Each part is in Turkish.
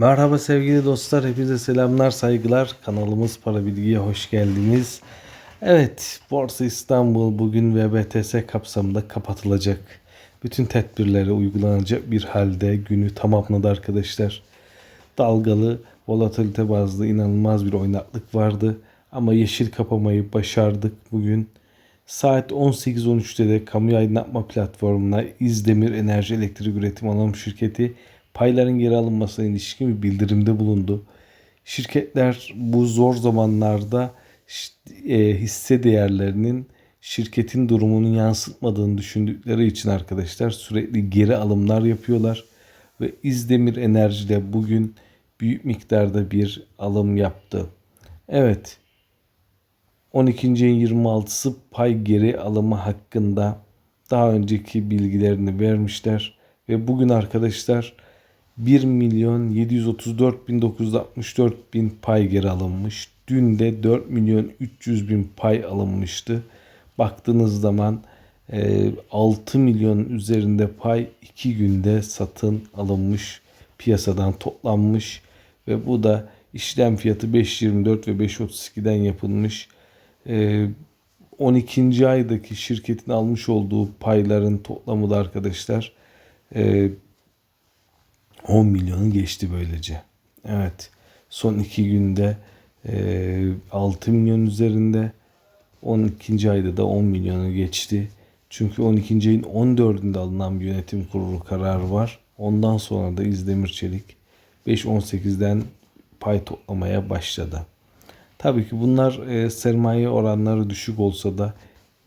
Merhaba sevgili dostlar, hepinize selamlar, saygılar. Kanalımız Para Bilgi'ye hoş geldiniz. Evet, Borsa İstanbul bugün VBTS kapsamında kapatılacak. Bütün tedbirleri uygulanacak bir halde günü tamamladı arkadaşlar. Dalgalı, volatilite bazlı inanılmaz bir oynaklık vardı. Ama yeşil kapamayı başardık bugün. Saat 18.13'te de kamu aydınlatma platformuna İzdemir Enerji Elektrik Üretim Anonim Şirketi payların geri alınmasına ilişkin bir bildirimde bulundu. Şirketler bu zor zamanlarda e, hisse değerlerinin şirketin durumunu yansıtmadığını düşündükleri için arkadaşlar sürekli geri alımlar yapıyorlar ve İzdemir Enerji de bugün büyük miktarda bir alım yaptı. Evet. 12. ayın 26'sı pay geri alımı hakkında daha önceki bilgilerini vermişler ve bugün arkadaşlar 1 milyon 734 bin 964 bin pay geri alınmış. Dün de 4 milyon 300 bin pay alınmıştı. Baktığınız zaman 6 milyon üzerinde pay 2 günde satın alınmış. Piyasadan toplanmış ve bu da işlem fiyatı 5.24 ve 5.32'den yapılmış. 12. aydaki şirketin almış olduğu payların toplamı da arkadaşlar 10 milyonu geçti böylece. Evet. Son iki günde e, 6 milyon üzerinde 12. ayda da 10 milyonu geçti. Çünkü 12. ayın 14'ünde alınan bir yönetim kurulu kararı var. Ondan sonra da İzdemir Çelik 5.18'den pay toplamaya başladı. Tabii ki bunlar e, sermaye oranları düşük olsa da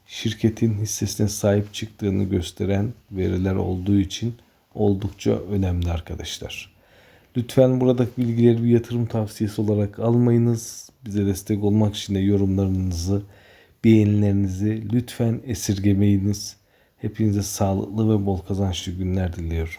şirketin hissesine sahip çıktığını gösteren veriler olduğu için oldukça önemli arkadaşlar. Lütfen buradaki bilgileri bir yatırım tavsiyesi olarak almayınız. Bize destek olmak için de yorumlarınızı, beğenilerinizi lütfen esirgemeyiniz. Hepinize sağlıklı ve bol kazançlı günler diliyorum.